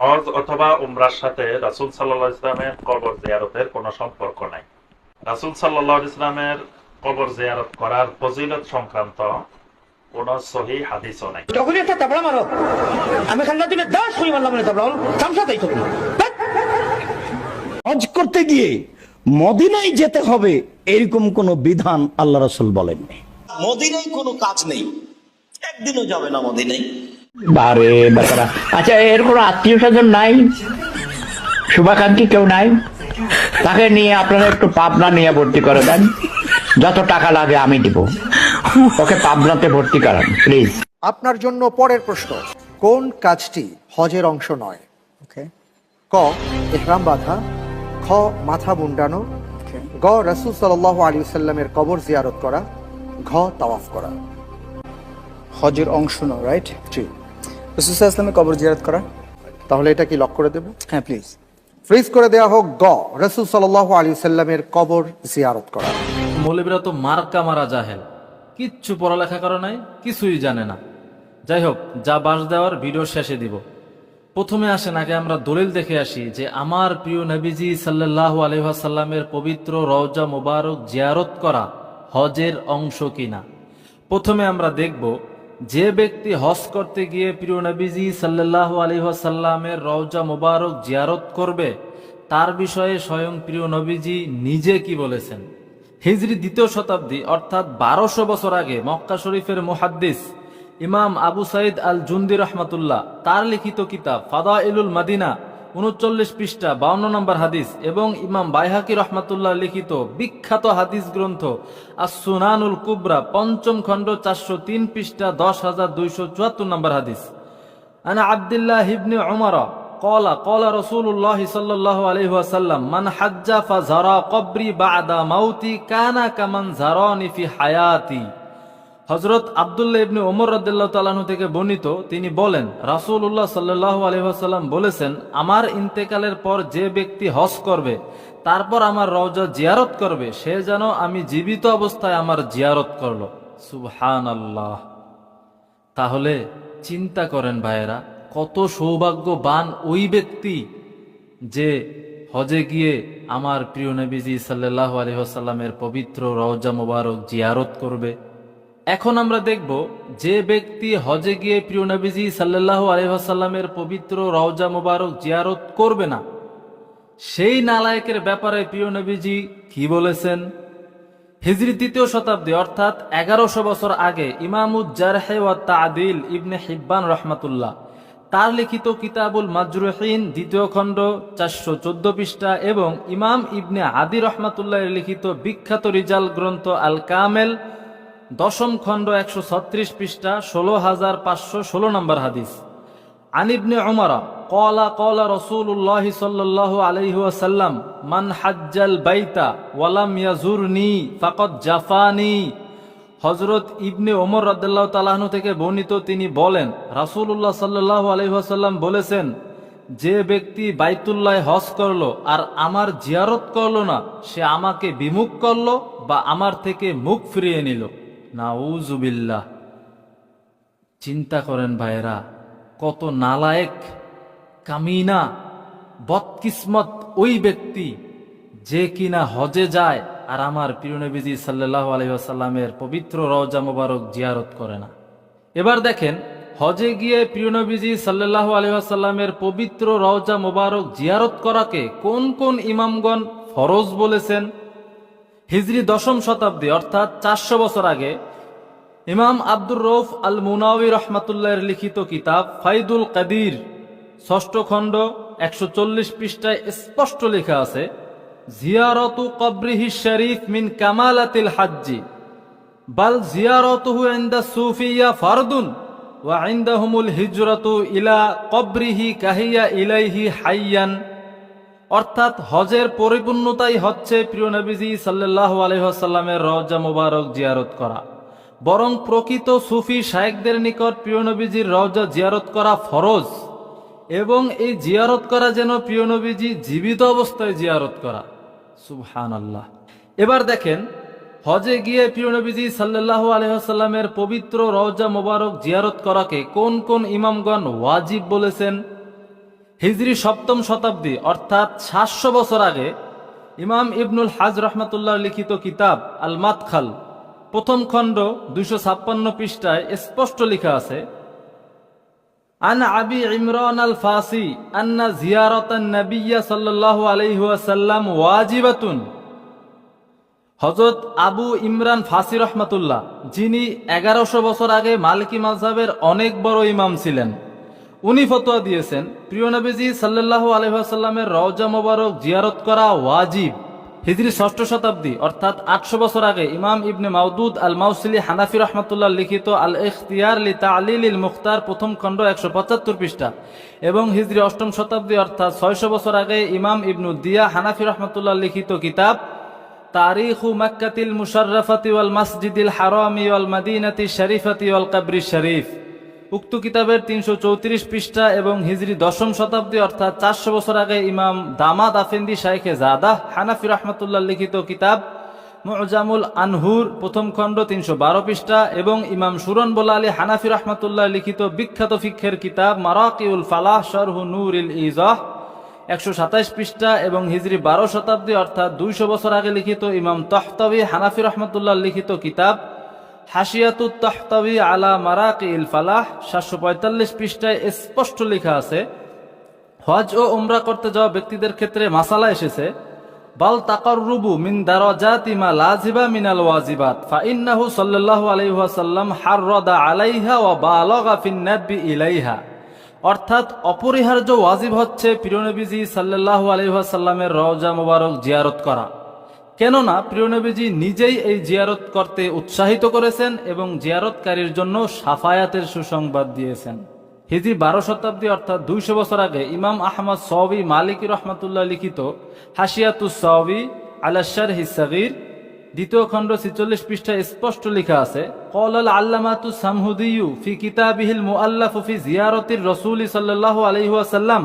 হজ অথবা উমরার সাথে রাসুল সাল্লাহ ইসলামের কবর জিয়ারতের কোনো সম্পর্ক নাই। রাসুল সাল্লাহ ইসলামের কবর জিয়ারত করার ফজিলত সংক্রান্ত কোন সহি হাদিসও নাই। যখনই একটা তাবড়া মারো। আমি খান্না দিলে দাস মারলাম না তাবড়া চামচা তো হজ করতে গিয়ে মদিনায় যেতে হবে এরকম কোন বিধান আল্লাহ রসুল বলেননি। মদিনায় কোনো কাজ নেই। একদিনও যাবে না মদিনায়। বারে বেচারা। আচ্ছা এর কোনো আত্মীয় স্বজন নাই? শুভাকাঙ্ক্ষী কেউ নাই? তাকে নিয়ে আপনারা একটু পাবনা নিয়ে ভর্তি করে দেন। যত টাকা লাগে আমি দিব। ওকে পাবনাতে ভর্তি করান প্লিজ আপনার জন্য পরের প্রশ্ন কোন কাজটি হজের অংশ নয়? ওকে। ক ইহরাম বাঁধা। খ মাথা মুন্ডানো। গ রাসূল সাল্লাল্লাহু আলাইহি সাল্লামের কবর জিয়ারত করা। ঘ তাওয়াফ করা। হজের অংশ নয় রাইট? জি। রসুল্লাহ ইসলামের কবর জিয়ারত করা। তাহলে এটা কি লক করে দেবো? হ্যাঁ প্লিজ ফ্রিজ করে দেওয়া হোক গ রাসূল সাল্লাল্লাহু আলাইহি সাল্লামের কবর জিয়ারত করা। মৌলবীরা তো মার্কা মারা জাহেল। কিচ্ছু পড়ালেখা করে নাই কিছুই জানে না। যাই হোক যা বাস দেওয়ার ভিডিও শেষে দিব। প্রথমে আসেন আগে আমরা দলিল দেখে আসি যে আমার প্রিয় নবীজি সাল্লাহ আলহাসাল্লামের পবিত্র রওজা মোবারক জিয়ারত করা হজের অংশ কিনা। প্রথমে আমরা দেখব যে ব্যক্তি হজ করতে গিয়ে প্রিয় নবীজি সাল্লাহ আলহাসাল্লামের রওজা মোবারক জিয়ারত করবে, তার বিষয়ে স্বয়ং প্রিয় নবীজি নিজে কি বলেছেন? হিজরি দ্বিতীয় শতাব্দী, অর্থাৎ বারোশো বছর আগে মক্কা শরীফের মুহাদ্দিস ইমাম আবু সাইদ আল জুন্দি রহমাতুল্লাহ, তার লিখিত কিতাব ফাদা ইলুল মাদিনা উনচল্লিশ পৃষ্ঠা, বাউন্ন নম্বর হাদিস, এবং ইমাম বাইহাকি রহমাতুল্লাহ লিখিত বিখ্যাত হাদিস গ্রন্থ আসুনানুল কুবরা, পঞ্চম খণ্ড, চারশো তিন পৃষ্ঠা, দশ হাজার দুইশো চুয়াত্তর নম্বর হাদিস। আনা আবদুল্লাহ হিবনি অমর কলা কলা রসুল্লাহ সাল্লাহ আলহাসাল্লাম মান হাজ্জা ফা ঝরা কবরি বা আদা মাউতি কানা কামান ঝরনি নিফি হায়াতি। হজরত আবদুল্লাহ ইবনে ওমর রাদিল্লাহ তালাহু থেকে বর্ণিত, তিনি বলেন, রাসূলুল্লাহ সাল্লাল্লাহু আলাইহি ওয়াসাল্লাম বলেছেন, আমার ইন্তেকালের পর যে ব্যক্তি হজ করবে, তারপর আমার রওজা জিয়ারত করবে, সে যেন আমি জীবিত অবস্থায় আমার জিয়ারত করল। সুবহানাল্লাহ। তাহলে চিন্তা করেন ভাইয়েরা, কত সৌভাগ্যবান ওই ব্যক্তি যে হজে গিয়ে আমার প্রিয় নবীজি সাল্লাহ আলহিহাসাল্লামের পবিত্র রওজা মোবারক জিয়ারত করবে। এখন আমরা দেখব যে ব্যক্তি হজে গিয়ে প্রিয় নবীজি সাল্লাহ আলহিহাসাল্লামের পবিত্র রওজা মোবারক জিয়ারত করবে না। সেই নালায়কের ব্যাপারে প্রিয় নবীজি কি বলেছেন? হিজরি তৃতীয় শতাব্দী, অর্থাৎ এগারোশো বছর আগে ইমামুজ্জারহে ওয়া তাদিল ইবনে হিব্বান রহমাতুল্লাহ তার লিখিত কিতাবুল মাজরুহিন দ্বিতীয় খণ্ড চারশো চোদ্দ পৃষ্ঠা এবং ইমাম ইবনে আদি রহমাতুল্লাহের লিখিত বিখ্যাত রিজাল গ্রন্থ আল কামেল দশম খণ্ড একশো ছত্রিশ পৃষ্ঠা, ষোলো হাজার পাঁচশো ষোলো নম্বর হাদিস। আনিবনে অমরা কলা কলা রসুল্লাহ সাল্লাহ আলহিহাসাল্লাম মান হাজ্জাল বাইতা ওয়ালাম ইয়াজুর নি ফাকত জাফানি। হজরত ইবনে ওমর রদাল্লাহ তালাহন থেকে বর্ণিত তিনি বলেন রাসুল্লাহ সাল্লাহ আলহিহাসাল্লাম বলেছেন, যে ব্যক্তি বাইতুল্লাহ হজ করল আর আমার জিয়ারত করল না, সে আমাকে বিমুখ করল বা আমার থেকে মুখ ফিরিয়ে নিল। নাউজুবিল্লাহ চিন্তা করেন ভাইরা কত নালায়েক, কামিনা, বদকিসমত ওই ব্যক্তি যে কিনা হজে যায় আর আমার প্রিয় নবীজি সাল্লাহ আলহিহাসাল্লামের পবিত্র রওজা মোবারক জিয়ারত করে না। এবার দেখেন, হজে গিয়ে প্রিয় নবীজি সাল্লাহ আলহিহাসাল্লামের পবিত্র রওজা মোবারক জিয়ারত করাকে কোন কোন ইমামগণ ফরজ বলেছেন? হিজরি দশম শতাব্দী, অর্থাৎ চারশো বছর আগে, ইমাম আব্দুর রৌফ আল মুনাওয়ি রহমাতুল্লাহের লিখিত কিতাব ফাইদুল কাদির, ষষ্ঠ খণ্ড, একশো চল্লিশ পৃষ্ঠায় স্পষ্ট লেখা আছে, জিয়ারতু কবরিহি শরীফ মিন কামালাতিল হাজ্জি, বাল জিয়ারতুহু ইনদা সুফিয়া ফারদুন, ওয়া ইনদাহুমুল হিজরাতু ইলা কবরিহি কাহিয়া ইলাইহি হাইয়ান। অর্থাৎ হজের পরিপূর্ণতাই হচ্ছে প্রিয় নবীজি সাল্লাহ আলহাসাল্লামের রওজা মুবারক জিয়ারত করা। বরং প্রকৃত সুফি শায়েকদের নিকট প্রিয় নবীজির রওজা জিয়ারত করা ফরজ। এবং এই জিয়ারত করা যেন প্রিয় নবীজি জীবিত অবস্থায় জিয়ারত করা। সুবহান আল্লাহ এবার দেখেন, হজে গিয়ে প্রিয় নবীজি সাল্লাহ আলহাসাল্লামের পবিত্র রওজা মোবারক জিয়ারত করাকে কোন কোন ইমামগণ ওয়াজিব বলেছেন? হিজরি সপ্তম শতাব্দী, অর্থাৎ সাতশো বছর আগে, ইমাম ইবনুল হাজ রহমতুল্লাহ লিখিত কিতাব আল মাতখাল প্রথম খণ্ড দুইশো ছাপ্পান্ন পৃষ্ঠায় স্পষ্ট লেখা আছে, আন আবি ইমরান আল ফাসি আন্না জিয়ারতান নবিয়া সাল্লাল্লাহু আলাইহি ওয়াসাল্লাম ওয়াজিবাতুন। হজরত আবু ইমরান ফাসি রহমাতুল্লাহ, যিনি এগারোশো বছর আগে মালিকি মাঝহাবের অনেক বড় ইমাম ছিলেন। উনি ফতোয়া দিয়েছেন, প্রিয় নবীজি সাল্লাল্লাহু আলাইহি ওয়াসাল্লামের রওজা মোবারক জিয়ারত করা ওয়াজিব। হিজরি ষষ্ঠ শতাব্দী, অর্থাৎ আটশো বছর আগে ইমাম ইবনে মাউদুদ আল মাউসিলি হানাফি রহমতুল্লাহ লিখিত আল ইখতিয়ার লি তালিল মুখতার প্রথম খণ্ড একশো পঁচাত্তর পৃষ্ঠা এবং হিজরি অষ্টম শতাব্দী, অর্থাৎ ছয়শো বছর আগে ইমাম ইবনু দিয়া হানাফি রহমতুল্লাহ লিখিত কিতাব, তারিখু মাক্কাতিল মুশাররাফাতি ওয়াল মসজিদিল হারামি ওয়াল মদিনাতি শরীফাতি ওয়াল কবরি শরীফ। উক্ত কিতাবের তিনশো চৌত্রিশ পৃষ্ঠা এবং হিজরি দশম শতাব্দী, অর্থাৎ চারশো বছর আগে ইমাম দামাদ আফেন্দি শাইখে জাদাহ হানাফি রহমতুল্লাহ লিখিত কিতাব মুজামুল আনহুর প্রথম খণ্ড তিনশো বারো পৃষ্ঠা এবং ইমাম সুরন বোলা আলী হানাফি রহমতুল্লাহ লিখিত বিখ্যাত ফিক্ষের কিতাব মারাকিউল ফালাহ শরহু নূর ইল ইজহ একশো সাতাইশ পৃষ্ঠা এবং হিজরি বারো শতাব্দী, অর্থাৎ দুইশো বছর আগে লিখিত ইমাম তহতাবি হানাফি রহমতুল্লাহ লিখিত কিতাব হাসিয়াতু তহতাবি আলা মারাকি ইল ফালাহ, সাতশো পঁয়তাল্লিশ পৃষ্ঠায় স্পষ্ট লেখা আছে, হজ ও উমরা করতে যাওয়া ব্যক্তিদের ক্ষেত্রে মাসালা এসেছে, বাল তাকাররুবু মিন দারাজাতি মা লাজিবা মিনাল ওয়াজিবাত, ফা ইন্নাহু সাল্লাল্লাহু আলাইহি ওয়াসাল্লাম হাররাদা আলাইহা ওয়া বালাগা ফিন নাবি ইলাইহা। অর্থাৎ অপরিহার্য ওয়াজিব হচ্ছে প্রিয়নবীজি সাল্লাল্লাহু আলাইহি ওয়াসাল্লামের রওজা মোবারক জিয়ারত করা। কেননা প্রিয়নবীজি নিজেই এই জিয়ারত করতে উৎসাহিত করেছেন এবং জিয়ারতকারীর জন্য সাফায়াতের সুসংবাদ দিয়েছেন। হিজি বারো শতাব্দী অর্থাৎ দুইশো বছর আগে ইমাম আহমদ সওবি মালিকি রহমতুল্লাহ লিখিত হাসিয়াতু সওবি আলাশার হিসাগির দ্বিতীয় খণ্ড ছিচল্লিশ পৃষ্ঠায় স্পষ্ট লেখা আছে কল আল আল্লামাতু সামহুদিউ ফি কিতাবিহিল মুআল্লাফু ফি জিয়ারতির রসুল সাল্লাল্লাহু আলাইহি ওয়াসাল্লাম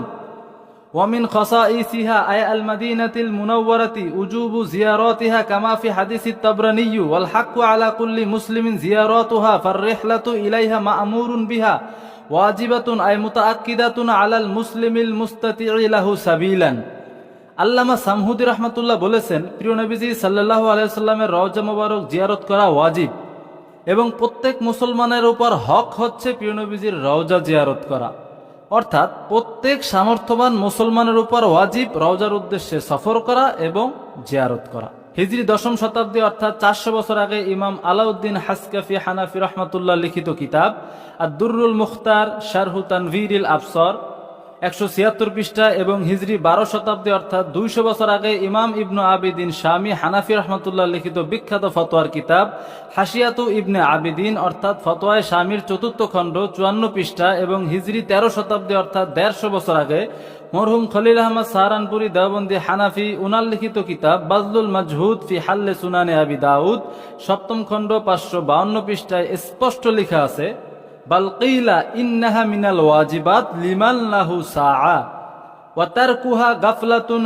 ومن خصائصها أي المدينة المنورة وجوب زياراتها كما في حديث الطبراني والحق على كل مسلم زياراتها فالرحلة إليها مأمور بها واجبة أي متأكدة على المسلم المستطيع له سبيلا আল্লামা সামহুদি রহমতুল্লাহ বলেছেন প্রিয় নবীজি সাল্লাহ আলাইসাল্লামের রওজা মোবারক জিয়ারত করা ওয়াজিব এবং প্রত্যেক মুসলমানের উপর হক হচ্ছে প্রিয় নবীজির রওজা জিয়ারত করা অর্থাৎ প্রত্যেক সামর্থ্যবান মুসলমানের উপর ওয়াজিব, রওজার উদ্দেশ্যে সফর করা এবং জিয়ারত করা। হিজরি দশম শতাব্দী, অর্থাৎ চারশো বছর আগে ইমাম আলাউদ্দিন হাসকাফি হানাফি রহমাতুল্লাহ লিখিত কিতাব আর দুরুল মুখতার শারহু তানভীর আফসর একশো ছিয়াত্তর পৃষ্ঠা এবং হিজরি বারো শতাব্দী, অর্থাৎ দুইশো বছর আগে ইমাম ইবনু আবিদিন স্বামী হানাফি রহমতুল্লাহ লিখিত বিখ্যাত ফতোয়ার কিতাব হাসিয়াতু ইবনে আবিদিন, অর্থাৎ ফতোয়ায় স্বামীর চতুর্থ খণ্ড চুয়ান্ন পৃষ্ঠা এবং হিজরি তেরো শতাব্দী, অর্থাৎ দেড়শো বছর আগে মরহুম খলিল আহমদ সাহারানপুরি, দেওবন্দি হানাফি উনাল লিখিত কিতাব বাজলুল মাজহুদ ফি হাল্লে সুনানে আবি দাউদ, সপ্তম খণ্ড পাঁচশো বাউন্ন পৃষ্ঠায় স্পষ্ট লেখা আছে। বালকিলা ইন্নাহা মিনাল গাফলাতুন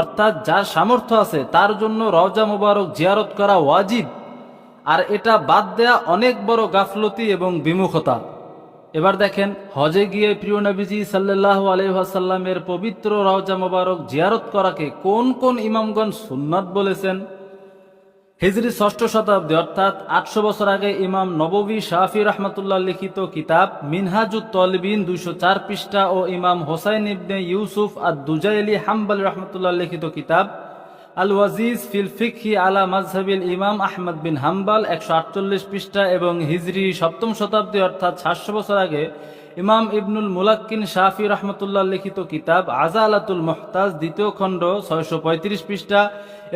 অর্থাৎ সামর্থ্য আছে, তার জন্য রওজা মুবারক জিয়ারত করা ওয়াজিব। আর এটা বাদ দেয়া অনেক বড় গাফলতি এবং বিমুখতা। এবার দেখেন, হজে গিয়ে প্রিয় নবীজি সাল্লাল্লাহু আলাইহি ওয়াসাল্লামের পবিত্র রওজা মুবারক জিয়ারত করাকে কোন কোন ইমামগণ সুন্নাত বলেছেন? হিজরি ষষ্ঠ শতাব্দী, অর্থাৎ আটশো বছর আগে ইমাম নববী শাহি রহমতুল্লাহ লিখিত কিতাব মিনহাজুত তলবিন দুইশো চার পৃষ্ঠা ও ইমাম হোসাইন ইবনে ইউসুফ আর দুজাইলি হাম্বাল রহমতুল্লাহ লিখিত কিতাব আল ওয়াজিজ ফিল ফিকহি আলা মাজহাবিল ইমাম আহমদ বিন হাম্বাল একশো আটচল্লিশ পৃষ্ঠা এবং হিজরি সপ্তম শতাব্দী, অর্থাৎ সাতশো বছর আগে ইমাম ইবনুল মুলাক্কিন শাফি রহমতুল্লাহ লিখিত কিতাব আজালাতুল মোহতাজ, দ্বিতীয় খণ্ড, ছয়শো পঁয়ত্রিশ পৃষ্ঠা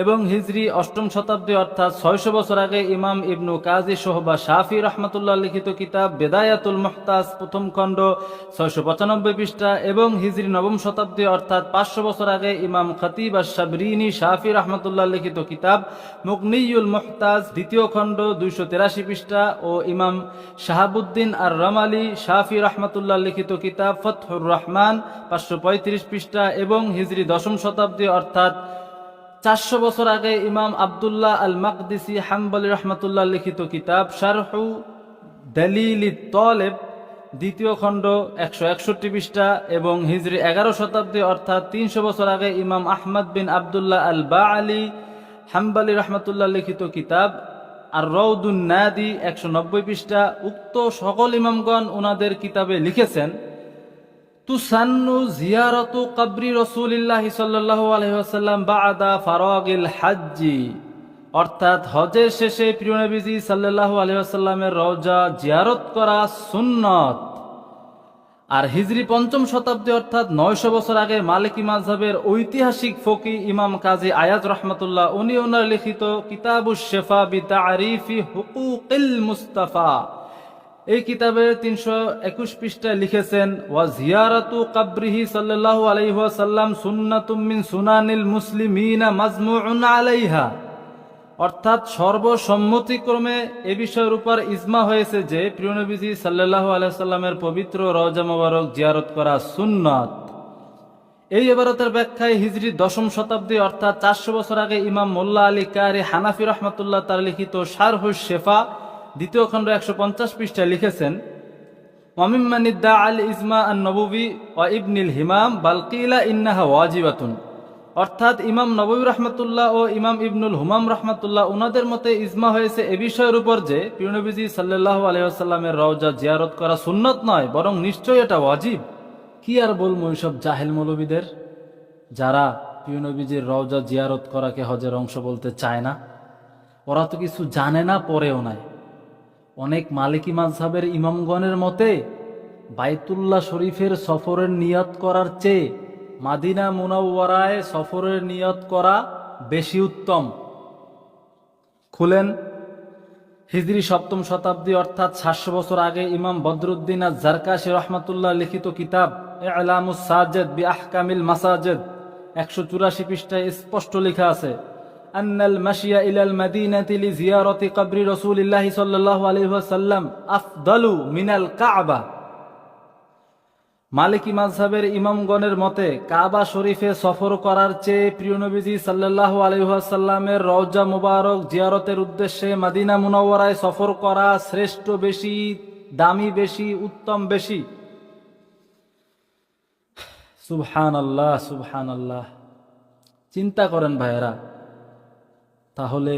এবং হিজরি অষ্টম শতাব্দী অর্থাৎ ছয়শো বছর আগে ইমাম ইবনু কাজী সোহবা শাফি রহমতুল্লাহ লিখিত কিতাব বেদায়াতুল মোহতাজ, প্রথম খণ্ড, ছয়শো পঁচানব্বই পৃষ্ঠা এবং হিজরি নবম শতাব্দী অর্থাৎ পাঁচশো বছর আগে ইমাম খতিব আর সাবরিনী শাফি রহমতুল্লাহ লিখিত কিতাব মুগনিউল মোহতাজ, দ্বিতীয় খণ্ড, দুইশো তেরাশি পৃষ্ঠা ও ইমাম শাহাবুদ্দিন আর রমালি শাফি রহমতুল্লাহ লিখিত কিতাব ফতহুর রহমান, পাঁচশো পঁয়ত্রিশ পৃষ্ঠা এবং হিজরি দশম শতাব্দী, অর্থাৎ চারশো বছর আগে ইমাম আবদুল্লাহ আল মাকদিসি হাম্বলি রহমতুল্লাহ লিখিত কিতাব শারহু দলিল তলেব, দ্বিতীয় খণ্ড একশো একষট্টি পৃষ্ঠা এবং হিজরি এগারো শতাব্দী, অর্থাৎ তিনশো বছর আগে ইমাম আহমদ বিন আবদুল্লাহ আল বা আলী হাম্বালি রহমতুল্লাহ লিখিত কিতাব আর রৌদুন নাদি একশো নব্বই পৃষ্ঠা, উক্ত সকল ইমামগণ ওনাদের কিতাবে লিখেছেন, তুসান্নু জিয়ারতু কাবরি রসুলিল্লাহ সাল্লাল্লাহু আলাইহি বা আদা ফারগিল হাজ্জি। অর্থাৎ হজের শেষে প্রিয় নবীজি সাল্লাল্লাহু আলাইহি ওয়াসাল্লামের রওজা জিয়ারত করা সুন্নত। আর হিজরি পঞ্চম শতাব্দী অর্থাৎ নয়শো বছর আগে মালিকি মাযহাবের ঐতিহাসিক ফকি ইমাম কাজী আয়াজ রহমতুল্লাহ উনি ওনার লিখিত কিতাবুশ শেফা বি তারিফি হুকুকিল মুস্তাফা। এই কিতাবের তিনশো একুশ পৃষ্ঠায় লিখেছেন, ওয়া জিয়ারাতু কাবরিহি সাল্লাল্লাহু আলাইহি ওয়াসাল্লাম সুন্নাতুম মিন সুনানিল মুসলিমিনা মাজমুউন আলাইহা। অর্থাৎ সর্বসম্মতিক্রমে এ বিষয়ের উপর ইজমা হয়েছে যে প্রিয়নবীজি সাল্লাল্লাহু আলাইসাল্লামের পবিত্র রওজা মোবারক জিয়ারত করা সুন্নাত। এই এবারতের ব্যাখ্যায় হিজরি দশম শতাব্দী, অর্থাৎ চারশো বছর আগে ইমাম মোল্লা আলী কারি হানাফি রহমতুল্লাহ তার লিখিত শারহুস শেফা দ্বিতীয় খণ্ড একশো পঞ্চাশ পৃষ্ঠায় লিখেছেন ওয়ামিম্মানিদ্দা আল ইজমা আন নববী ও ইবনিল হিমাম বালকিলা ইন্নাহা ওয়াজিবাতুন। অর্থাৎ ইমাম নবী রহমতুল্লাহ ও ইমাম ইবনুল হুমাম রহমতুল্লাহ ওনাদের মতে ইজমা হয়েছে এ বিষয়ের উপর যে পিরনবীজি সাল্লাহ আলহামের রওজা জিয়ারত করা সুন্নত নয়, বরং নিশ্চয়ই এটা ওয়াজিব। কি আর বলব ওইসব জাহেল মৌলবীদের? যারা পিরনবীজির রওজা জিয়ারত করাকে হজের অংশ বলতে চায় না, ওরা তো কিছু জানে না পরেও নাই। অনেক মালিকি মাঝহাবের ইমামগণের মতে, বাইতুল্লাহ শরীফের সফরের নিয়ত করার চেয়ে মাদিনা মুনাওয়ারায় সফরের নিয়ত করা বেশি উত্তম। খুলেন, হিজরি সপ্তম শতাব্দী অর্থাৎ সাতশো বছর আগে ইমাম বদরুদ্দিন আর জারকাশি রহমতুল্লাহ লিখিত কিতাব এলামুস সাজেদ বি আহকামিল মাসাজেদ, একশো চুরাশি পৃষ্ঠায় স্পষ্ট লেখা আছে, আন্নাল মাশিয়া ইলাল মাদিনাতি লি জিয়ারতি কবরি রাসূলিল্লাহি সাল্লাল্লাহু আলাইহি ওয়াসাল্লাম আফদালু মিনাল কাবা। মালিকি মাযহাবের ইমামগণের মতে, কাবা শরীফে সফর করার চেয়ে প্রিয় নবীজি সাল্লাল্লাহু আলাইহি ওয়াসাল্লামের রওজা মুবারক জিয়ারতের উদ্দেশ্যে মাদিনা মুনাওয়ারায় সফর করা শ্রেষ্ঠ বেশি, দামি বেশি, উত্তম বেশি। সুবহান আল্লাহ সুবহান আল্লাহ চিন্তা করেন ভাইয়েরা, তাহলে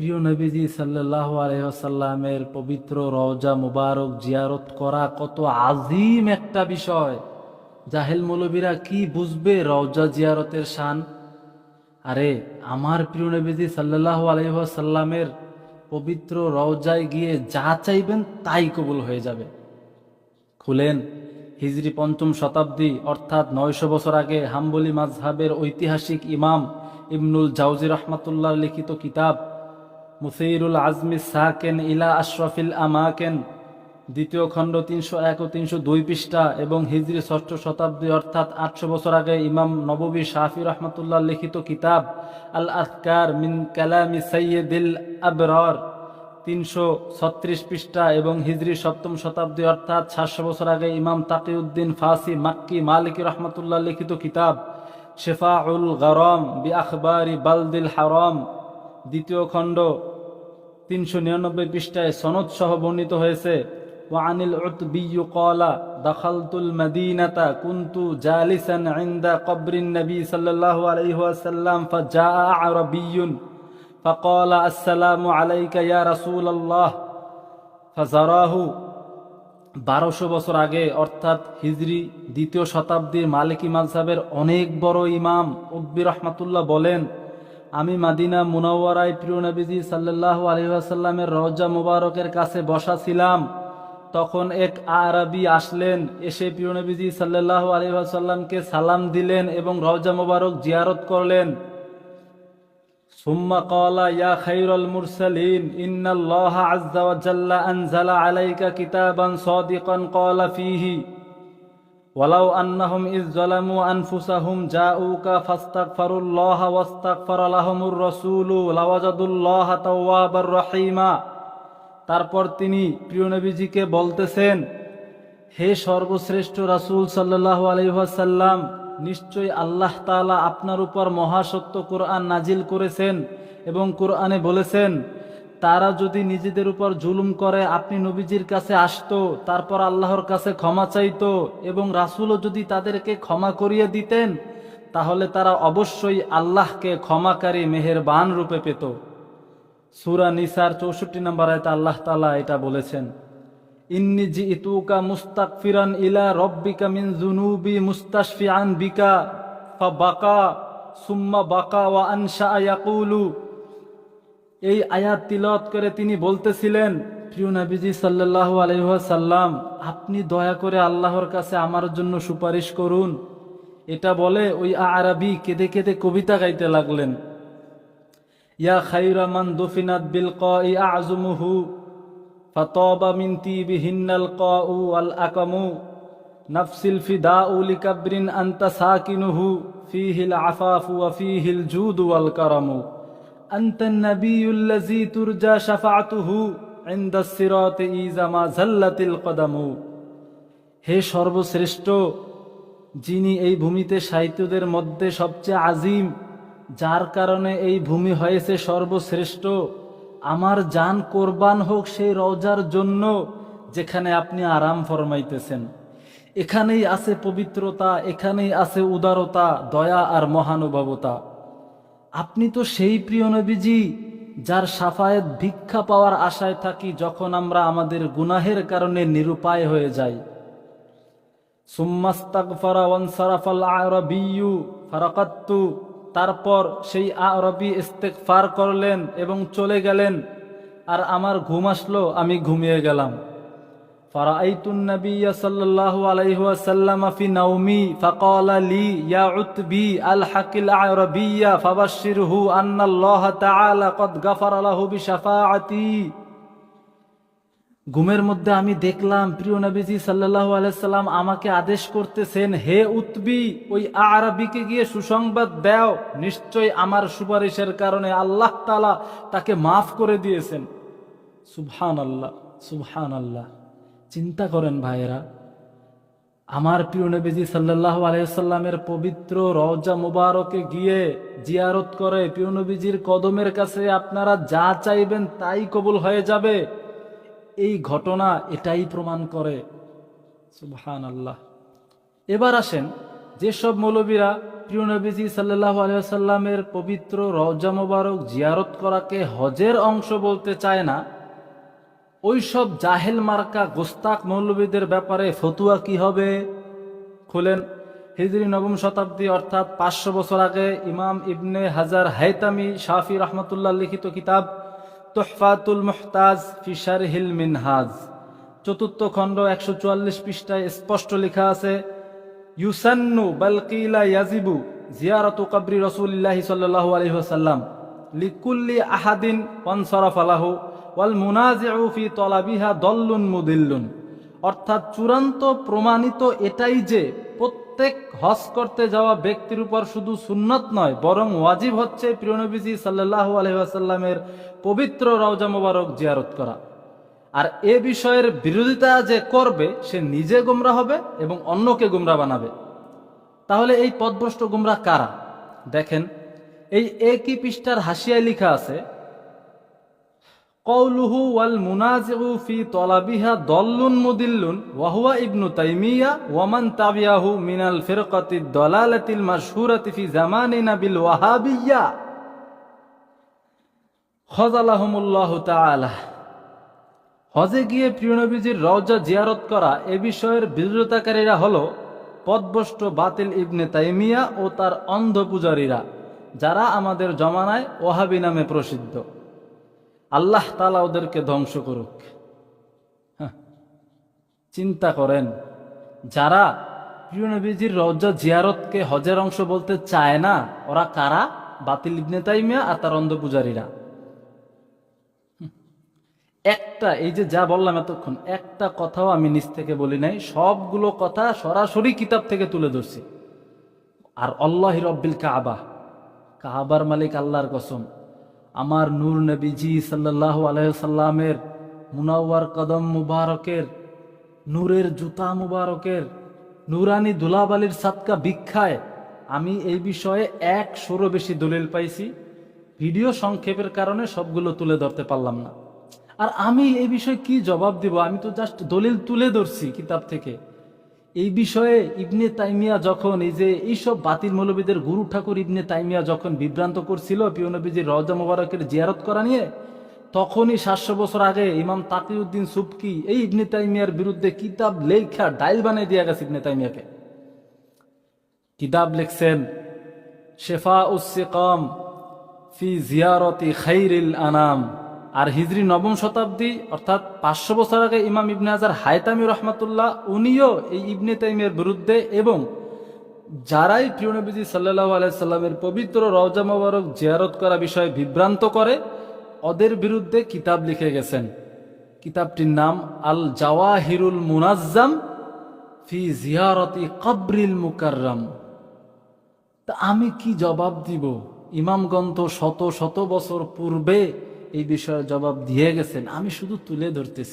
প্রিয় নবীজি সাল্লাহ আলহামের পবিত্র রওজা মুবারক জিয়ারত করা কত আজিম একটা বিষয়। জাহেল মৌলবীরা কি বুঝবে রওজা জিয়ারতের শান? আরে, আমার প্রিয় নবীজি সাল্লাহ আলহামের পবিত্র রওজায় গিয়ে যা চাইবেন তাই কবুল হয়ে যাবে। খুলেন, হিজরি পঞ্চম শতাব্দী, অর্থাৎ নয়শো বছর আগে হাম্বলি মাজহাবের ঐতিহাসিক ইমাম ইবনুল জাউজি রহমাতুল্লাহ লিখিত কিতাব মুসেইরুল আজমি সাকেন ইলা আশরফিল আমাকেন। দ্বিতীয় খণ্ড তিনশো এক ও তিনশো দুই পৃষ্ঠা এবং হিজরি ষষ্ঠ শতাব্দী অর্থাৎ আটশো বছর আগে ইমাম নববী শাফি রহমতুল্লাহ লিখিত কিতাব আল আফকার মিন কালামি সৈয়দিল আবরর। তিনশো ছত্রিশ পৃষ্ঠা এবং হিজরি সপ্তম শতাব্দী অর্থাৎ সাতশো বছর আগে ইমাম তাকিউদ্দিন ফাসি মাক্কি মালিকি রহমতুল্লাহ লিখিত কিতাব শেফাউল গরম বি আখবারি বালদিল হারম। দ্বিতীয় খণ্ড তিনশো নিরানব্বই পৃষ্ঠায় সনদ সহ বর্ণিত হয়েছে ওয়ানিল উতবিয়্যু ক্বালা দাখালতুল মাদিনাতা কুনতু জালিসান ইনদা কবরিন নবী সাল্লাল্লাহু আলাইহি ওয়াসাল্লাম ফাজাআ আরাবিয়্যুন فقال السلام عليك يا رسول الله فزراه বারোশো বছর আগে অর্থাৎ হিজরি দ্বিতীয় শতাব্দীর মালিকি মাযহাবের অনেক বড় ইমাম উব্বি রহমাতুল্লাহ বলেন আমি মাদিনা মুনাওয়ারায় প্রিয় নবীজি সাল্লাল্লাহু আলাইহি ওয়াসাল্লামের রওজা মুবারকের কাছে বসা ছিলাম তখন এক আরবি আসলেন এসে প্রিয় নবীজি সাল্লাল্লাহু আলাইহি ওয়াসাল্লামকে সালাম দিলেন এবং রওজা মুবারক জিয়ারত করলেন ثم قال يا خير المرسلين إن الله عز وجل أنزل عليك كتابا صادقا قال فيه ওয়ালাউ আন্নাহুম ইজ জালামু আনফুসাহুম জাউকা ফাস্তাগফিরুল্লাহ ওয়াস্তাগফার লাহুমুর রাসূলু লাওয়াজাদুল্লাহ তাওয়াবার রহিমা। তারপর তিনি প্রিয় নবীজিকে বলতেছেন, হে সর্বশ্রেষ্ঠ রাসূল সাল্লাল্লাহু আলাইহি ওয়াসাল্লাম নিশ্চয়ই আল্লাহ তাআলা আপনার উপর মহাসত্য কোরআন নাজিল করেছেন এবং কোরআনে বলেছেন তারা যদি নিজেদের উপর জুলুম করে, আপনি নবীজির কাছে আসতো, তারপর আল্লাহর কাছে ক্ষমা চাইতো এবং রাসূলও যদি তাদেরকে ক্ষমা করিয়ে দিতেন, তাহলে তারা অবশ্যই আল্লাহকে ক্ষমাকারী মেহেরবান রূপে পেত। সুরা নিসার চৌষট্টি নম্বর আয়তে আল্লাহ তালা এটা বলেছেন, ইন্নি জি ইতুকা মুস্তাক ফিরান ইলা রব্বিকা মিন জুনুবি মুস্তাশফিআন বিকা, ফাবাকা, সুম্মা বাকা ওয়া আনশা ইয়াকুলু। এই আয়াত তিলত করে তিনি বলতেছিলেন, প্রিয় নবীজি সাল্লাল্লাহু আলাইহি সাল্লাম আপনি দয়া করে আল্লাহর কাছে আমার জন্য সুপারিশ করুন। এটা বলে ওই আরবি কেঁদে কেঁদে কবিতা গাইতে লাগলেন। ইয়া খাইরা মান দুফিনাত বিল কই আজমুহু ফাতাবা মিন ক উ আল আকামু, নাফসিল ফিদাউ লিকাবরিন আনতা সাকিনুহু, ফিহিল আফাফু ওয়া ফিহিল জুদু ওয়াল কারামু। أنت النبي الذي ترجى شفاعته عند الصراط إذا ما زلت القدم হে সর্বশ্রেষ্ঠ যিনি এই ভূমিতে সাহিত্যদের মধ্যে সবচেয়ে আজিম যার কারণে এই ভূমি হয়েছে সর্বশ্রেষ্ঠ আমার জান কোরবান হোক সেই রওজার জন্য যেখানে আপনি আরাম ফরমাইতেছেন এখানেই আছে পবিত্রতা এখানেই আছে উদারতা দয়া আর মহানুভবতা আপনি তো সেই প্রিয় নবীজি, যার সাফায়েত ভিক্ষা পাওয়ার আশায় থাকি যখন আমরা আমাদের গুনাহের কারণে নিরুপায় হয়ে যাই। তারপর সেই আরবি ইস্তেগফার করলেন এবং চলে গেলেন। আর আমার ঘুম আসলো, আমি ঘুমিয়ে গেলাম। فرأيت النبي صلى الله عليه وسلم في نومي فقال لي يا عتبي الحق الأعربي فبشره أن الله تعالى قد غفر له بشفاعتي ঘুমের মধ্যে আমি দেখলাম প্রিয় নবীজি সাল্লাহ আলাইসাল্লাম আমাকে আদেশ করতেছেন হে উতবি ওই আরবিকে গিয়ে সুসংবাদ দাও নিশ্চয় আমার সুপারিশের কারণে আল্লাহ তালা তাকে মাফ করে দিয়েছেন সুবহান আল্লাহ সুবহান আল্লাহ চিন্তা করেন ভাইয়েরা, আমার প্রিয় নবীজি সাল্লাহ আলাইসাল্লামের পবিত্র রওজা মুবারকে গিয়ে জিয়ারত করে, প্রিয় নবীজির কদমের কাছে আপনারা যা চাইবেন তাই কবুল হয়ে যাবে। এই ঘটনা এটাই প্রমাণ করে। সুবহান আল্লাহ এবার আসেন যেসব মৌলবীরা প্রিয় নবীজি সাল্লাহ আলাইসাল্লামের পবিত্র রওজা মুবারক জিয়ারত করাকে হজের অংশ বলতে চায় না ওইসব জাহেল মার্কা গোস্তাক মৌলবীদের ব্যাপারে ফতুয়া কি হবে? খুলেন, হিজরি নবম শতাব্দী, অর্থাৎ পাঁচশো বছর আগে ইমাম ইবনে হাজার হাইতামি শাফি রহমতুল্লাহ লিখিত কিতাব তোহফাতুল মুহতাজ ফিশার হিল মিনহাজ। চতুর্থ খণ্ড একশো চুয়াল্লিশ পৃষ্ঠায় স্পষ্ট লেখা আছে, ইউসান্নু বালকিলা ইয়াজিবু জিয়ারতু কবরি রসুলিল্লাহি সাল্লাল্লাহু আলাইহি ওয়াসাল্লাম লিকুল্লি আহাদিন ওয়ানসারাফ আলাহু ওয়াল মুনাজিউ ফি তলাবিহা দল্লুন মুদিল্লুন। অর্থাৎ চূড়ান্ত প্রমাণিত এটাই যে প্রত্যেক হজ করতে যাওয়া ব্যক্তির উপর শুধু সুন্নত নয়, বরং ওয়াজিব হচ্ছে প্রিয়নবীজি সাল্লাল্লাহু আলাইহি ওয়াসাল্লামের পবিত্র রওজা মোবারক জিয়ারত করা। আর এ বিষয়ের বিরোধিতা যে করবে, সে নিজে গুমরা হবে এবং অন্যকে গুমরা বানাবে। তাহলে এই পদভ্রষ্ট গুমরা কারা? দেখেন, এই একই পৃষ্ঠার হাসিয়ায় লিখা আছে কৌলুহু ওয়াল ফি তলাবিহা দল্লুন মুদিল্লুন ওয়াহুয়া ইবনু তাইমিয়া তাবিয়াহু মিনাল হজে গিয়ে প্রিয়নবীজির রওজা জিয়ারত করা এ বিষয়ের বিরোধিতাকারীরা হল পদভষ্ট বাতিল ইবনে তাইমিয়া ও তার অন্ধ পূজারীরা, যারা আমাদের জমানায় ওহাবি নামে প্রসিদ্ধ। আল্লাহ তালা ওদেরকে ধ্বংস করুক। হ্যাঁ, চিন্তা করেন যারা প্রিয় নবীজির রওজা জিয়ারতকে হজের অংশ বলতে চায় না ওরা কারা? বাতিল ইবনে তাইমিয়া আর তার অন্ধ পূজারীরা একটা এই যে যা বললাম এতক্ষণ একটা কথাও আমি নিজ থেকে বলি নাই সবগুলো কথা সরাসরি কিতাব থেকে তুলে ধরছি। আর আল্লাহ রব্বিল কাবা কাবার মালিক আল্লাহর কসম আমার নূর নবীজি সাল্লাহ আলহামের মুনাওয়ার কদম মুবারকের, নূরের জুতা মুবারকের, নুরানি দুলাবালির সাতকা ভিক্ষায় আমি এই বিষয়ে একশোরও বেশি দলিল পাইছি। ভিডিও সংক্ষেপের কারণে সবগুলো তুলে ধরতে পারলাম না। আর আমি এই বিষয়ে কি জবাব দিব? আমি তো জাস্ট দলিল তুলে ধরছি কিতাব থেকে। এই বিষয়ে ইবনে তাইমিয়া যখন এই যে এইসব বাতিল মৌলবীদের গুরু ঠাকুর ইবনে তাইমিয়া যখন বিভ্রান্ত করছিল পিয়নবীজির রওজা মোবারকের জিয়ারত করা নিয়ে, তখনই সাতশো বছর আগে ইমাম তাকিউদ্দিন সুবকি এই ইবনে তাইমিয়ার বিরুদ্ধে কিতাব লেখা ডাইল বানিয়ে দিয়ে গেছে ইবনে তাইমিয়াকে। কিতাব লিখছেন শেফা উসিকম ফি জিয়ারতি খাইরিল আনাম। আর হিজরি নবম শতাব্দী, অর্থাৎ পাঁচশো বছর আগে ইমাম ইবনে আজার হায়তামি রহমাতুল্লাহ, উনিও এই ইবনে তাইমের বিরুদ্ধে এবং যারাই প্রিয়নবীজি সাল্লাহ আলাইসাল্লামের পবিত্র রওজা মোবারক জিয়ারত করা বিষয়ে বিভ্রান্ত করে, ওদের বিরুদ্ধে কিতাব লিখে গেছেন। কিতাবটির নাম আল জাওয়াহিরুল মুনাজ্জাম ফি জিয়ারতি কবরিল মুকাররাম। তা আমি কি জবাব দিব? ইমামগণ তো শত শত বছর পূর্বে এই বিষয়ে জবাব দিয়ে গেছেন আমি শুধু তুলে ধরতেছি।